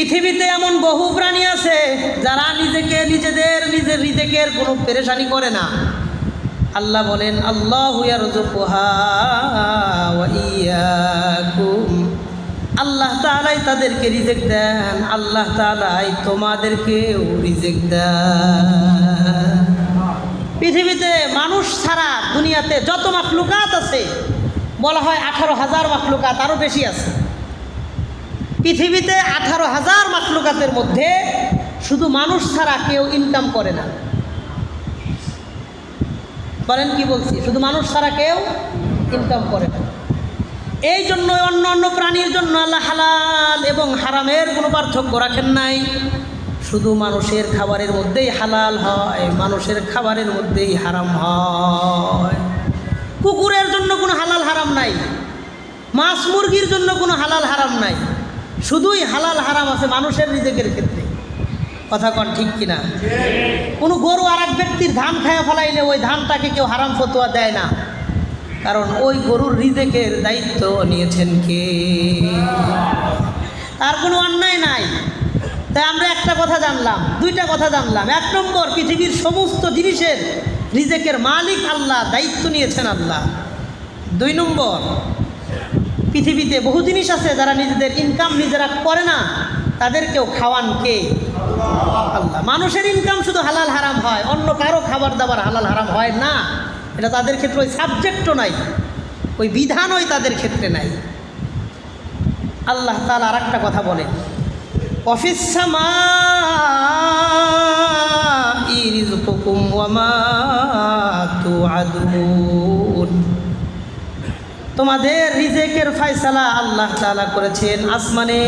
পৃথিবীতে এমন বহু প্রাণী আছে যারা নিজেকে নিজেদের নিজের রিজেকের কোনো পেরেশানি করে না। আল্লাহ বলেন, আল্লাহ আল্লাহ তালাই তাদেরকে রিজেক্ট দেন, আল্লাহ তালাই তোমাদেরকেও রিজেক্ট দেন। পৃথিবীতে মানুষ ছাড়া দুনিয়াতে যত মাখলুকাত আছে, বলা হয় আঠারো হাজার মাখলুকাত আরও বেশি আছে। পৃথিবীতে আঠারো হাজার মাখলুকাতের মধ্যে শুধু মানুষ ছাড়া কেউ ইনকাম করে না। বলেন কি বলছি? শুধু মানুষ ছাড়া কেউ ইনকাম করে না। এই জন্য অন্য অন্য প্রাণীর জন্য আল্লাহ হালাল এবং হারামের কোনো পার্থক্য রাখেন নাই। শুধু মানুষের খাবারের মধ্যেই হালাল হয়, মানুষের খাবারের মধ্যেই হারাম হয়। কুকুরের জন্য কোনো হালাল হারাম নাই। মাছ মুরগির জন্য কোনো হালাল হারাম নাই। শুধুই হালাল হারাম আছে মানুষের নিজেদের ক্ষেত্রে। কথা কন ঠিক কিনা? কোনো গরু আর এক ব্যক্তির ধান খায়া ফলাইলে ওই ধানটাকে কেউ হারাম ফতোয়া দেয় না। কারণ ওই গরুর রিজেকের দায়িত্ব নিয়েছেন কে? তার কোনো অন্যায় নাই। তাই আমরা একটা কথা জানলাম, দুইটা কথা জানলাম। এক নম্বর, পৃথিবীর সমস্ত জিনিসের রিজেকের মালিক আল্লাহ, দায়িত্ব নিয়েছেন আল্লাহ। দুই নম্বর পৃথিবীতে বহু জিনিস আছে যারা নিজেদের ইনকাম নিজেরা করে না, তাদেরকেও খাওয়ান কে? আল্লাহ। মানুষের ইনকাম শুধু হালাল হারাম হয়, অন্য কারও খাবার দাবার হালাল হারাম হয় না। এটা তাদের ক্ষেত্রে ওই সাবজেক্টও নাই, ওই বিধানই তাদের ক্ষেত্রে নাই। আল্লাহ তালা আর একটা কথা বলেন, অফিস তোমাদের রিজেকের ফয়সালা আল্লাহ তালা করেছেন আসমানে।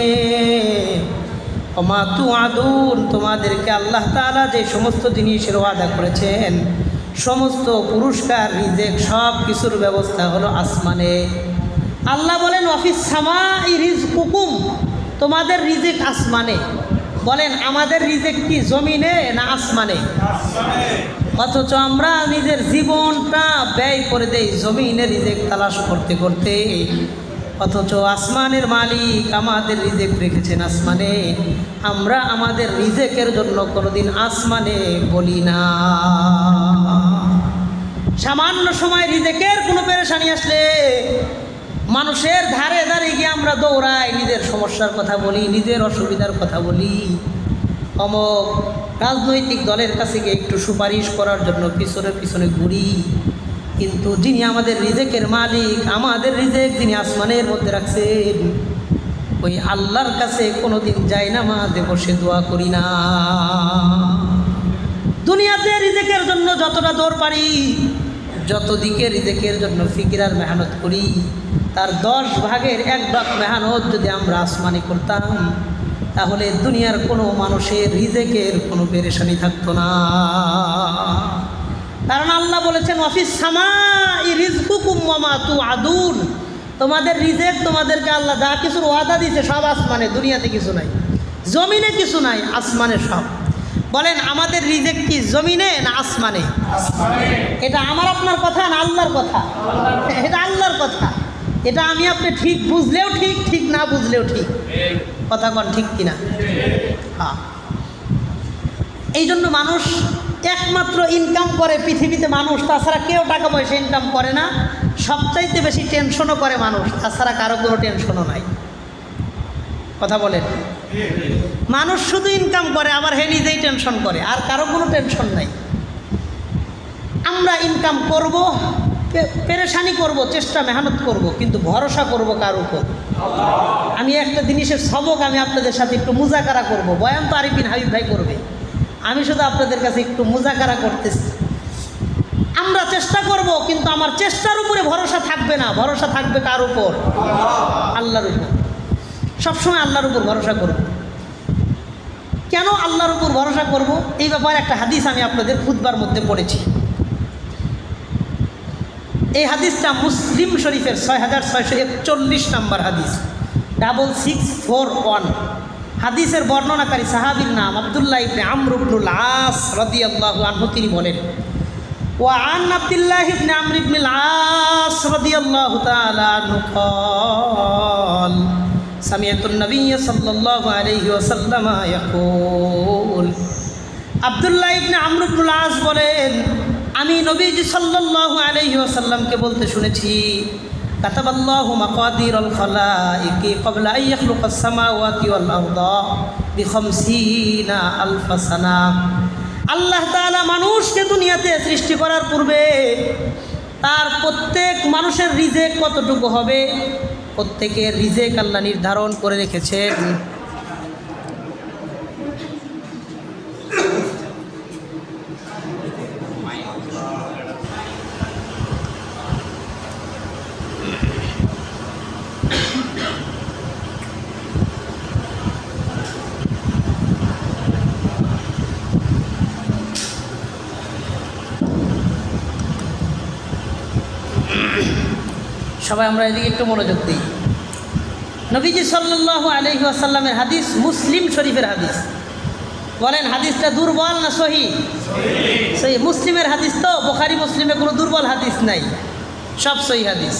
অমা তু আদুন তোমাদেরকে আল্লাহ তালা যে সমস্ত জিনিসের ওয়াদা করেছেন, সমস্ত পুরস্কার, রিজেক সব কিছুর ব্যবস্থা হলো আসমানে। আল্লাহ বলেন অফিস সামা রিজ কুকুম তোমাদের রিজেক আসমানে। বলেন, আমাদের রিজেক কি, জমিনে না আসমানে। অথচ আমরা নিজের জীবনটা ব্যয় করে দেই, জমিনে রিজেক তালাশ করতে করতে। অথচ আসমানের মালিক আমাদের রিজেক রেখেছেন আসমানে। আমরা আমাদের রিজেকের জন্য কোনোদিন আসমানে বলি না। সামান্য সময় রিজেকের কোনো পেরেশানি আসলে মানুষের ধারে ধারে গিয়ে আমরা দৌড়াই, নিজের সমস্যার কথা বলি, নিজের অসুবিধার কথা বলি। অমক রাজনৈতিক দলের কাছে গিয়ে একটু সুপারিশ করার জন্য পিছনে পিছনে ঘুরি। কিন্তু যিনি আমাদের রিজেকের মালিক, আমাদের রিজেক যিনি আসমানের মধ্যে রাখছেন, ওই আল্লাহর কাছে কোনো দিন যাই না মা দেব সে দোয়া করি না। দুনিয়াতে রিজেকের জন্য যতটা দৌড় পারি, যত দিকে রিজেকের জন্য ফিকিরার মেহনত করি, তার দশ ভাগের এক ভাগ মেহনত যদি আমরা আসমানি করতাম তাহলে দুনিয়ার কোনো মানুষের রিজেকের কোনো পেরেশানি থাকতো না। কারণ আল্লাহ বলেছেন অফিস সামা ই রিজকুকুম মামা তু আদুন তোমাদের রিজেক তোমাদেরকে আল্লাহ যা কিছুর ওয়াদা দিয়েছে সব আসমানে দুনিয়াতে কিছু নাই। জমিনে কিছু নাই আসমানে সব। বলেন আমাদের রিজেক কি জমিনে না আসমানে? এটা আমার আপনার কথা না আল্লাহর কথা? এটা আল্লাহর কথা। এটা আমি আপনি ঠিক বুঝলেও ঠিক ঠিক না বুঝলেও ঠিক। কথা কন ঠিক কিনা? হ্যাঁ। এই জন্য মানুষ একমাত্র ইনকাম করে পৃথিবীতে মানুষ, তাছাড়া কেউ টাকা পয়সা ইনকাম করে না। সবচাইতে বেশি টেনশনও করে মানুষ, তাছাড়া কারও কোনো টেনশনও নাই। কথা বলেন। মানুষ শুধু ইনকাম করে, আবার হে নিজেই টেনশন করে, আর কারও কোনো টেনশন নাই। আমরা ইনকাম করব পেরেশানি করব, চেষ্টা মেহনত করব, কিন্তু ভরসা করব কার উপর? আমি একটা জিনিসের সবক আমি আপনাদের সাথে একটু মুজাকারা করব। বয়ান তো আরিফিন হাবিব ভাই করবে। আমি শুধু আপনাদের কাছে একটু মুজাকারা করতেছি। আমরা চেষ্টা করব, কিন্তু আমার চেষ্টার উপরে ভরসা থাকবে না। ভরসা থাকবে কার উপর? আল্লাহর উপর। সবসময় আল্লাহর উপর ভরসা করব। কেন আল্লাহর উপর ভরসা করব? এই ব্যাপারে একটা হাদিস আমি আপনাদের খুদবার মধ্যে পড়েছি। এই হাদিসটা মুসলিম শরীফের ছয় হাজার ছয়শো একচল্লিশ নাম্বার হাদিস ডাবল সিক্স ফোর ওয়ান হাদিসের বর্ণনাকারী সাহাবির নাম আবদুল্লাহ ইবনে আমরুবনুল আস রদিয়াল্লাহু আনহু তিনি বলেন وعن عبد الله بن عمرو بن العاص رضي الله تعالى عنه قال سمعت النبي صلى الله عليه وسلم يقول আবদুল্লাহ ইবনে আমর ইবনুল আস বলেন আমি নবীজি সাল্লাল্লাহু আলাইহি ওয়াসাল্লামকে বলতে শুনেছি সানা। আল্লাহ তাআলা মানুষকে দুনিয়াতে সৃষ্টি করার পূর্বে তার প্রত্যেক মানুষের রিজেক কতটুকু হবে? প্রত্যেকের রিজেক আল্লাহ নির্ধারণ করে রেখেছেন। সবাই আমরা এদিকে একটু মনোযোগ দিই। নবীজি সাল্লাল্লাহু আলহি আসাল্লামের হাদিস মুসলিম শরীফের হাদিস। বলেন হাদিসটা দুর্বল না সহি? সহি। মুসলিমের হাদিস তো বোখারি মুসলিমে কোনো দুর্বল হাদিস নাই। সব সহি হাদিস।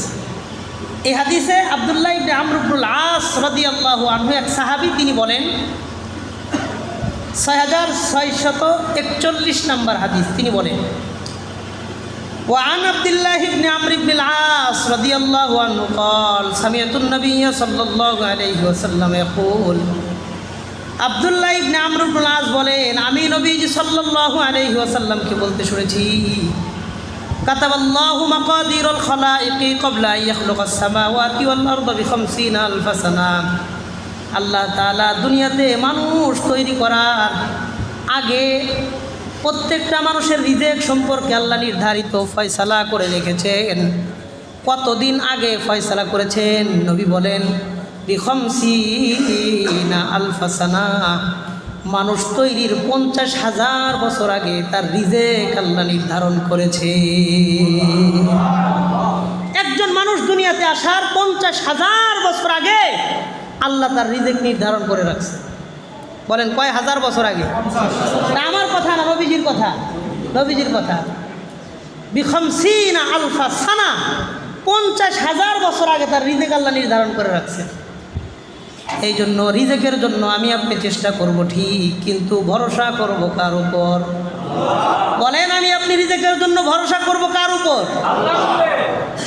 এই হাদিসে আবদুল্লাহ ইবনে আমরুবুল আস রদি আল্লাহ আনহু এক সাহাবি তিনি বলেন ছয় হাজার ছয়শত একচল্লিশ নম্বর হাদিস তিনি বলেন وعن عبد الله بن عمرو بن العاص رضي الله عنه قال سمعت النبي صلى الله عليه وسلم يقول আবদুল্লাহ ইবনে আমর ইবনুল আস বলেন আমি নবীজি সাল্লাল্লাহু আলাইহি ওয়াসাল্লামকে বলতে শুনেছি কাতাবাল্লাহু মাকাদিরুল খালাইকি ক্বাবলা আন ইয়াখলুকাস সামাওয়াতি ওয়াল আরদা বিখামসিনা আলফ সানা আল্লাহ তাআলা দুনিয়াতে মানুষ তৈরি করার আগে প্রত্যেকটা মানুষের রিজেক সম্পর্কে আল্লাহ নির্ধারিত ফয়সালা করে রেখেছেন। কতদিন আগে ফয়সালা করেছেন? নবী বলেন আলফাসানা। মানুষ তৈরির পঞ্চাশ হাজার বছর আগে তার রিজেক আল্লাহ নির্ধারণ করেছে। একজন মানুষ দুনিয়াতে আসার পঞ্চাশ হাজার বছর আগে আল্লাহ তার রিজেক নির্ধারণ করে রাখছে। বলেন, কয় হাজার বছর আগে? কথা না নবীজির কথা? নবীজির কথা। বিখমসিনা আলফা সানা, পঞ্চাশ হাজার বছর আগে তার রিজেক আল্লাহ নির্ধারণ করে রাখছে এই জন্য রিজেকের জন্য আমি আপনি চেষ্টা করব ঠিক, কিন্তু ভরসা করব কার উপর? বলেন, আমি আপনি রিজেকের জন্য ভরসা করব কার উপর?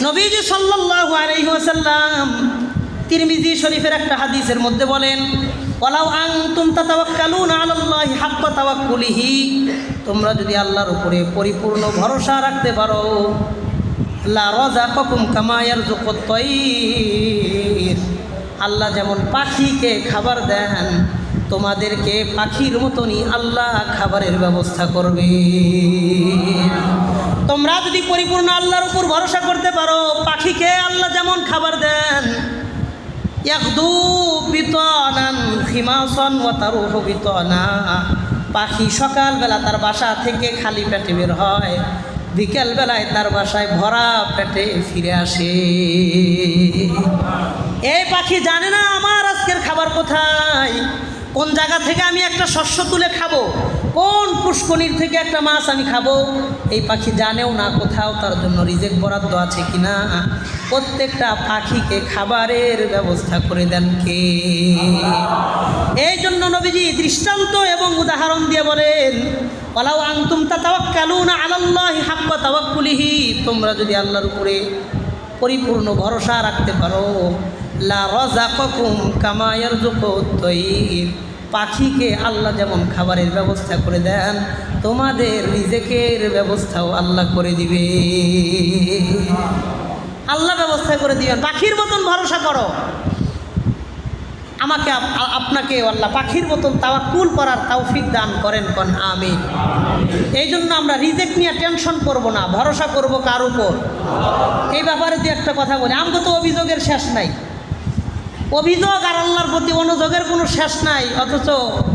নবীজি সাল্লাল্লাহু আলাইহি ওয়াসাল্লাম তিরমিজি শরীফের একটা হাদিসের মধ্যে বলেন ওয়ালাউ আনতুম তাতাওয়াক্কালুনা আলাল্লাহি হাক্কা তাওয়াক্কুলিহি। তোমরা যদি আল্লাহর উপরে পরিপূর্ণ ভরসা রাখতে পারো, লা রাযাকাকুম কামা ইয়ারযুকুত তাইর আল্লাহ যেমন পাখিকে খাবার দেন, তোমাদেরকে পাখির মতনই আল্লাহ খাবারের ব্যবস্থা করবে। তোমরা যদি পরিপূর্ণ আল্লাহর উপর ভরসা করতে পারো, পাখিকে আল্লাহ যেমন খাবার দেন ইয়াকদু বিতনান খিমাসন ও তারুহ বিতনা। পাখি সকালবেলা তার বাসা থেকে খালি পেটে বের হয়, বিকেলবেলায় তার বাসায় ভরা পেটে ফিরে আসে। এই পাখি জানে না আমার আজকের খাবার কোথায়, কোন জায়গা থেকে আমি একটা শস্য তুলে খাব? কোন পুষ্কনির থেকে একটা মাছ আমি খাব? এই পাখি জানেও না কোথাও তার জন্য রিজেক বরাদ্দ আছে কি না প্রত্যেকটা পাখিকে খাবারের ব্যবস্থা করে দেন কে? এই জন্য নবীজি দৃষ্টান্ত এবং উদাহরণ দিয়ে বলেন ওলাও আংতুম তাওয়াক্কালুনা আলাল্লাহি হাক্কা তাওয়াক্কুলিহি। তোমরা যদি আল্লাহর উপরে পরিপূর্ণ ভরসা রাখতে পারো, লা রাযাকাকুম কামা ইয়ারযুকুত তাইর পাখিকে আল্লাহ যেমন খাবারের ব্যবস্থা করে দেন, তোমাদের রিজেকের ব্যবস্থাও আল্লাহ করে দিবে। আল্লাহ ব্যবস্থা করে দিবেন। পাখির মতন ভরসা করো। আমাকে আপনাকে আল্লাহ পাখির মতন তাওয়াক্কুল করার তৌফিক দান করেন, কন আমি এই জন্য আমরা রিজেক্ট নিয়ে টেনশন করব না, ভরসা করব কার উপর। এই ব্যাপারে যে একটা কথা বলি। আমাকে তো অভিযোগের শেষ নাই। অভিযোগ আর আল্লাহর প্রতি অনুযোগের কোনো শেষ নাই, অথচ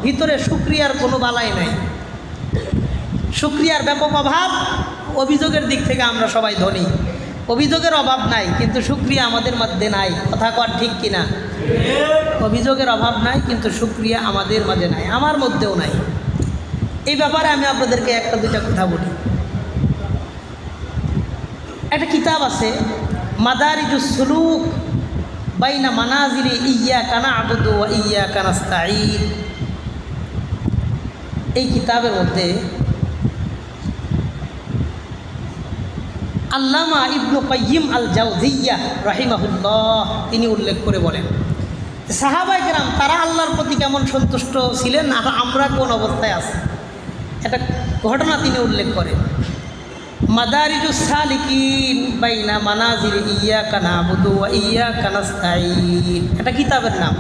ভিতরে সুক্রিয়ার কোনো বালাই নাই। সুক্রিয়ার ব্যাপক অভাব, অভিযোগের দিক থেকে আমরা সবাই ধনী। অভিযোগের অভাব নাই, কিন্তু সুক্রিয়া আমাদের মধ্যে নাই। কথা কর ঠিক কিনা অভিযোগের অভাব নাই, কিন্তু সুক্রিয়া আমাদের মাঝে নাই, আমার মধ্যেও নাই। এই ব্যাপারে আমি আপনাদেরকে একটা দুইটা কথা বলি। একটা কিতাব আছে মাদারিজুস সুলুক বাইনা মানাজিরি ইয়া কানা আবুদু ইয়া কানাস্তাঈন এই কিতাবের মধ্যে আল্লামা ইবনু কাইয়িম আল জাউজিয়া রাহিমাহুল্লাহ তিনি উল্লেখ করে বলেন সাহাবাই গ্রাম তারা আল্লাহর প্রতি কেমন সন্তুষ্ট ছিলেন? আর আমরা কোন অবস্থায় আছি? একটা ঘটনা তিনি উল্লেখ করেন। মাদারিজুস সালিকিন বাইনা মানাজির ইয়া কানা বুদু ইয়া কানাস্তাইন এটা কিতাবের নাম।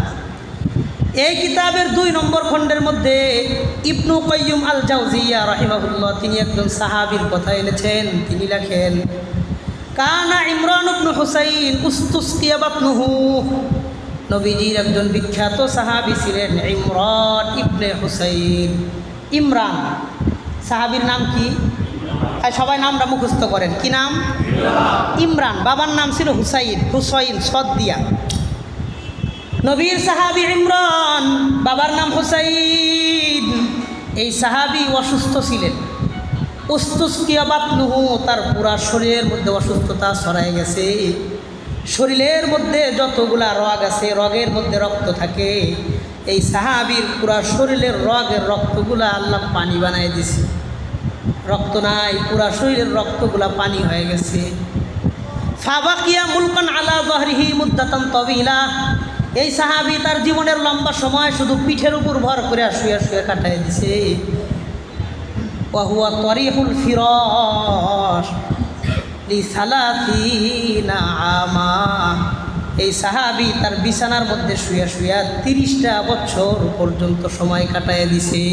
এই কিতাবের দুই নম্বর খণ্ডের মধ্যে ইবনু কয়্যুম আল জাউজিয়া রহিমাহুল্লাহ তিনি একজন সাহাবীর কথা এনেছেন। তিনি লেখেন, কানা ইমরান ইবনু হুসাইন উস্তুসকিয়া বাতনুহু নবীজির একজন বিখ্যাত সাহাবী ছিলেন ইমরান ইবনে হুসাইন। ইমরান, সাহাবীর নাম কি? আর সবাই নামটা মুখস্থ করেন। কি নাম? ইমরান। বাবার নাম ছিল হুসাইন হুসাইন সদ্দিয়া। নবীর সাহাবি ইমরান, বাবার নাম হুসাইন। এই সাহাবি অসুস্থ ছিলেন। উস্তুস্কিয়াবাতনুহু তার পুরা শরীরের মধ্যে অসুস্থতা ছড়ায় গেছে। শরীরের মধ্যে যতগুলা রগ আছে, রগের মধ্যে রক্ত থাকে। এই সাহাবির পুরা শরীরের রগের রক্তগুলা আল্লাহ পানি বানায় দিছে। রক্ত নাই, পুরা শরীরের রক্তগুলা পানি হয়ে গেছে। ফাবাকিয়া মুলকান আলা জহরিহি মুদ্দাতান তবিলা এই সাহাবি তার জীবনের লম্বা সময় শুধু পিঠের উপর ভর করে শুয়ে শুয়ে কাটাই দিছে। ওয়াহুয়া তরিহুল ফিরস আমা। এই সাহাবি তার বিছানার মধ্যে শুয়ে শুয়ে তিরিশটা বছর পর্যন্ত সময় কাটায় দিছে।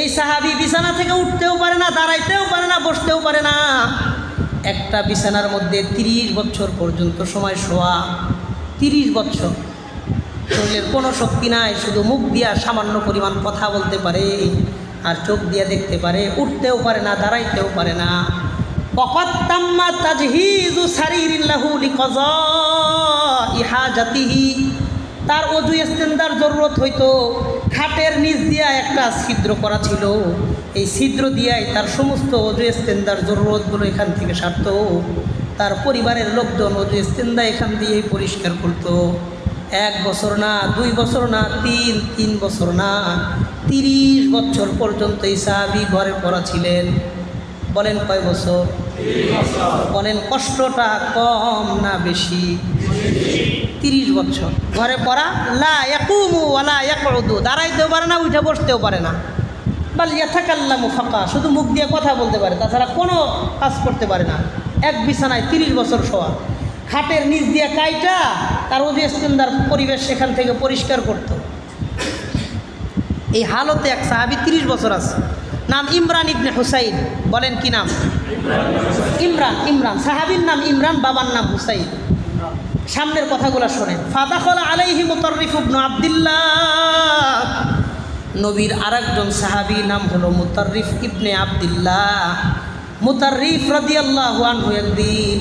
এই সাহাবি বিছানা থেকে উঠতেও পারে না, দাঁড়াইতেও পারে না, বসতেও পারে না। একটা বিছানার মধ্যে তিরিশ বছর পর্যন্ত সময় শোয়া, তিরিশ বছর। শরীরের কোনো শক্তি নাই, শুধু মুখ দিয়া সামান্য পরিমাণ কথা বলতে পারে আর চোখ দিয়ে দেখতে পারে, উঠতেও পারে না, দাঁড়াইতেও পারে না। অকত্তাম্মা তাজহিজু সারিরিল্লাহু লিকজা ইহা জাতিহি তার অজু ইস্তেন্দার জরুরত হইতো। খাটের নিচ দিয়া একটা ছিদ্র করা ছিল। এই ছিদ্র দিয়াই তার সমস্ত অজু ইস্তেন্দার জরুরতগুলো এখান থেকে সারত। তার পরিবারের লোকজন অজু ইস্তেন্দা এখান দিয়েই পরিষ্কার করতো। এক বছর না দুই বছর না তিন তিন বছর না তিরিশ বছর পর্যন্ত এই সাহাবি ঘরে পড়া ছিলেন। বলেন কয় বছর? বলেন কষ্টটা কম না বেশি? তিরিশ বছর। ঘরে পড়া, লা ইয়াকুমু ওয়ালা ইয়াকউদু। দাঁড়াইতেও পারে না, উঠে বসতেও পারে না। বাল ইয়াথাকাল্লামু ফাঁকা। শুধু মুখ দিয়ে কথা বলতে পারে, তাছাড়া কোনো কাজ করতে পারে না। এক বিছানায় তিরিশ বছর শোয়া। খাটের নিচ দিয়ে কাইটা, তার ওজু পরিবেশ সেখান থেকে পরিষ্কার করত। এই হালতে এক সাহাবি তিরিশ বছর আছে। নাম ইমরান ইবনে হুসাইন। বলেন কি নাম? ইমরান ইমরান। সাহাবির নাম ইমরান, বাবার নাম হুসাইন। সামনের কথাগুলো শোনেন। ফাদাখল আলাইহি মুতাররিফ ইবনু আব্দুল্লাহ। নবীর আরেকজন সাহাবী নাম হলো মুতাররিফ ইবনে আব্দুল্লাহ। মুতাররিফ রাদিয়াল্লাহু আনহু একদিন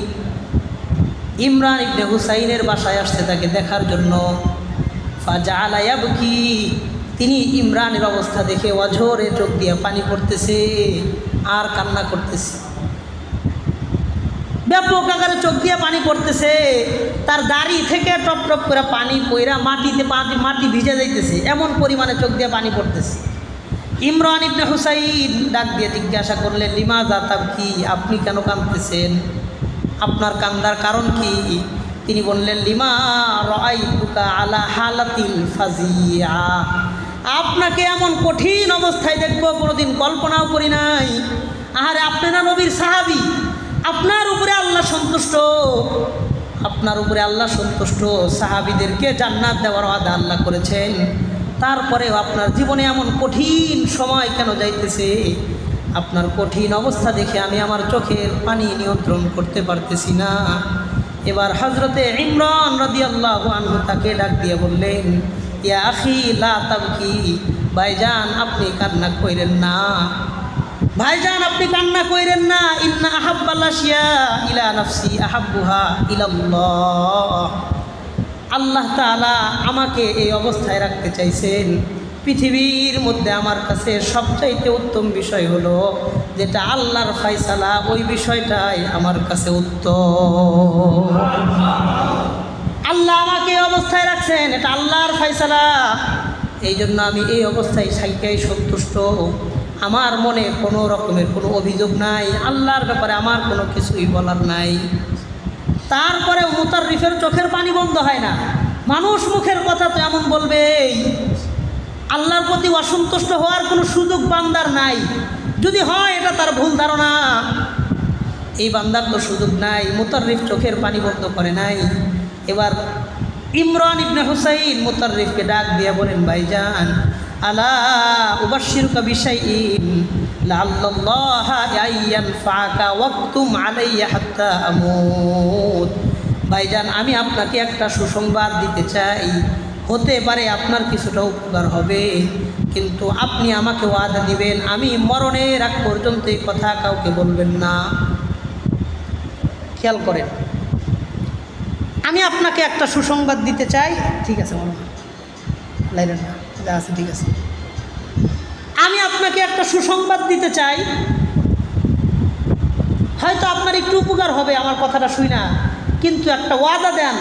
ইমরান ইবনে হুসাইনের বাসায় আসছে তাকে দেখার জন্য। ফাজা আলায়াবকি তিনি ইমরানের অবস্থা দেখে অঝরে চোখ দিয়ে পানি পড়তেছে, আর কান্না করতেছে। ব্যাপক আকারে চোখ দিয়ে পানি পড়তেছে। তার দাড়ি থেকে টপ টপ করে পানি পইরা মাটিতে মাটি ভিজে যাইতেছে। এমন পরিমাণে চোখ দিয়ে পানি পড়তেছে। ইমরান ইবনে হুসাইন ডাক দিয়ে জিজ্ঞাসা করলেন লিমা জাতাব কি? আপনি কেন কাঁদতেছেন? আপনার কান্দার কারণ কি? তিনি বললেন, লিমা রাইতুকা আলা হালাতিল ফাজিয়া। আপনাকে এমন কঠিন অবস্থায় দেখব, কোনোদিন কল্পনাও করি নাই। আহারে আপনারা নবীর সাহাবি। আপনার উপরে আল্লাহ সন্তুষ্ট। আপনার উপরে আল্লাহ সন্তুষ্ট। সাহাবিদেরকে জান্নাত দেওয়ার আদা আল্লাহ করেছেন। তারপরেও আপনার জীবনে এমন কঠিন সময় কেন যাইতেছে? আপনার কঠিন অবস্থা দেখে আমি আমার চোখের পানি নিয়ন্ত্রণ করতে পারতেছি না। এবার হজরতে ইমরান রদি আল্লাহ আনহু তাকে ডাক দিয়ে বললেন, ইয়া আখি, লা তাবকি, ভাইজান, আপনি কান্না কইরেন না। ভাইজান, আপনি কান্না কইরেন না। ইন্না আহাব্বাল্লাশিয়া ইলা নাফসি আহাব্বুহা ইলাল্লাহ। আল্লাহ তাআলা আমাকে এই অবস্থায় রাখতে চাইছেন। পৃথিবীর মধ্যে আমার কাছে সবচাইতে উত্তম বিষয় হলো যেটা আল্লাহর ফাইসালা ওই বিষয়টাই আমার কাছে উত্তম। আল্লাহ আমাকে এই অবস্থায় রাখছেন, এটা আল্লাহর ফাইসালা এই জন্য আমি এই অবস্থায় সাইকাই সন্তুষ্ট। আমার মনে কোনো রকমের কোনো অভিযোগ নাই, আল্লাহর ব্যাপারে আমার কোনো কিছুই বলার নাই। তারপরে মুতারিফের চোখের পানি বন্ধ হয় না। মানুষ মুখের কথা তো এমন বলবেই আল্লাহর প্রতি অসন্তুষ্ট হওয়ার কোনো সুযোগ বান্দার নাই। যদি হয়, এটা তার ভুল ধারণা। এই বান্দার তো সুযোগ নাই মুতারিফ চোখের পানি বন্ধ করে নাই। এবার ইমরান ইবনে হুসাইন মুতারিফকে ডাক দিয়ে বলেন, ভাইজান আলা হাত্তা আমুত। ভাইজান, আমি আপনাকে একটা সুসংবাদ দিতে চাই। হতে পারে আপনার কিছুটা উপকার হবে, কিন্তু আপনি আমাকে ওয়াদা দিবেন, আমি মরণের আগ পর্যন্ত এই কথা কাউকে বলবেন না। খেয়াল করেন। আমি আপনাকে একটা সুসংবাদ দিতে চাই। ঠিক আছে বলো লাইলেন। না আছে, ঠিক আছে। আমি আপনাকে একটা সুসংবাদ দিতে চাই। হয়তো আপনার একটু উপকার হবে, আমার কথাটা শুই না। কিন্তু একটা ওয়াদা দেন।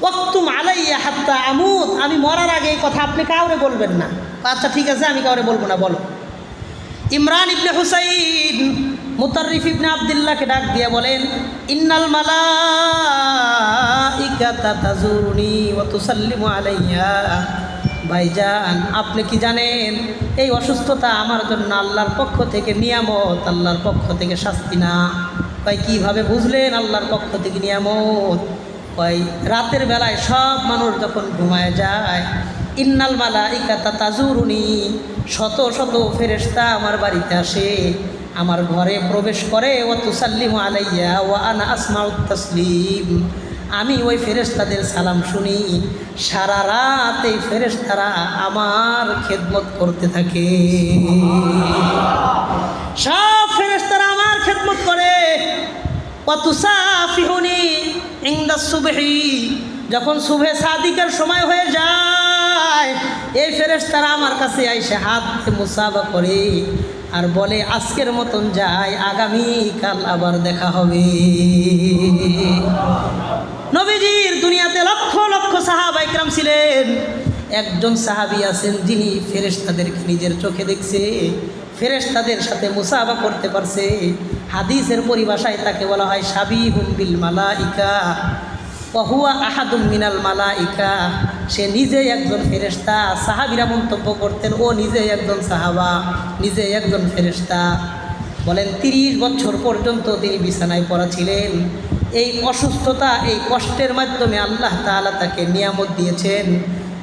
ওয়াক্তুম আলাইয়া হাত্তা আমুদ আমি মরার আগে এই কথা আপনি কাউরে বলবেন না। আচ্ছা ঠিক আছে, আমি কাউরে বলব না, বলো। ইমরান ইবনে হুসাইন মুতারিফ ইবনে আবদুল্লাহকে ডাক দিয়ে বলেন, ইন্নাল মালাইকাতা তাজুরুনি ওয়া তুসাল্লিমু আলাইয়া ভাইজান, আপনি কি জানেন এই অসুস্থতা আমার জন্য আল্লাহর পক্ষ থেকে নিয়ামত, আল্লাহর পক্ষ থেকে শাস্তি না? ভাই কীভাবে বুঝলেন আল্লাহর পক্ষ থেকে নিয়ামত? ওই রাতের বেলায় সব মানুষ যখন ঘুমায় যায়, ইন্নাল মালা ইকাতা তাজুরুনি শত শত ফেরেস্তা আমার বাড়িতে আসে, আমার ঘরে প্রবেশ করে ও তুসাল্লিম আলাইয়া ও আনা আসমাউত তসলিম আমি ওই ফেরেস্তাদের সালাম শুনি। সারা রাত এই ফেরেস্তারা আমার খেদমত করতে থাকে। সব ফেরেস্তারা আমার খেদমত করে। অতুসাফিহুনি ইংদা সুবহি। যখন শুভে সাদিকের সময় হয়ে যায়, এই ফেরেশতারা আমার কাছে আইসে হাত মুসাফা করে আর বলে, আজকের মতন যায় আগামী কাল আবার দেখা হবে। নবীজির দুনিয়াতে লক্ষ লক্ষ সাহাবা ইকরাম ছিলেন। একজন সাহাবি আছেন যিনি ফেরেশতাদেরকে নিজের চোখে দেখছে, ফেরেশতাদের সাথে মুসাফা করতে পারছে। হাদিসের পরিভাষায় তাকে বলা হয় সাবি হুম্বিল মালাইকা, ওহুয়া আহাদুম মিনাল মালা ইকা সে নিজে একজন ফেরেশতা, সাহাবিরা মন্তব্য করতেন, ও নিজেই একজন সাহাবা, নিজে একজন ফেরেশতা। বলেন, তিরিশ বছর পর্যন্ত তিনি বিছানায় পড়া ছিলেন। এই অসুস্থতা, এই কষ্টের মাধ্যমে আল্লাহ তাআলা তাকে নিয়ামত দিয়েছেন।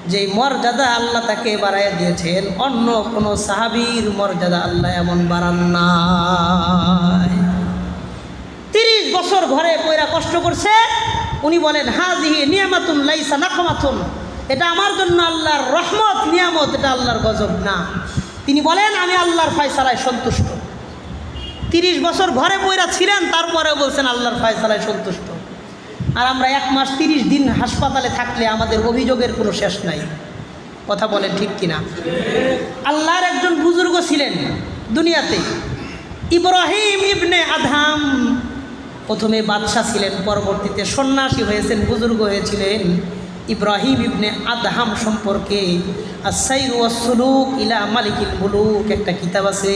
যে মর্যাদা আল্লাহ তাকে বাড়াইয়া দিয়েছেন, অন্য কোনো সাহাবীর মর্যাদা আল্লাহ এমন বাড়ান নাই। তিরিশ বছর ঘরে পয়রা কষ্ট করছে, উনি বলেন হাজিহি নিয়ামাতুন লাইসা নাকমাতুন। এটা আমার জন্য আল্লাহর রহমত, নিয়ামত, এটা আল্লাহর গজব না। তিনি বলেন, আমি আল্লাহর ফায়সালায় সন্তুষ্ট। তিরিশ বছর ঘরে পয়রা ছিলেন, তারপরেও বলছেন আল্লাহর ফায়সালায় সন্তুষ্ট। আর আমরা এক মাস তিরিশ দিন হাসপাতালে থাকলে আমাদের অভিযোগের কোনো শেষ নাই। কথা বলেন ঠিক কিনা? আল্লাহর একজন বুজুর্গ ছিলেন দুনিয়াতে, ইব্রাহিম ইবনে আধাম প্রথমে বাদশাহ ছিলেন, পরবর্তীতে সন্ন্যাসী হয়েছেন, বুজুর্গ হয়েছিলেন ইব্রাহিম ইবনে আদহাম সম্পর্কে। আসাইরু সুলুক ইলা মালিকিল মুলুক, একটা কিতাব আছে।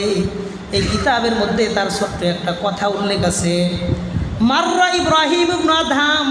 এই কিতাবের মধ্যে তার ছোট্ট একটা কথা উল্লেখ আছে মাররা ইব্রাহিম ইবনে ধাম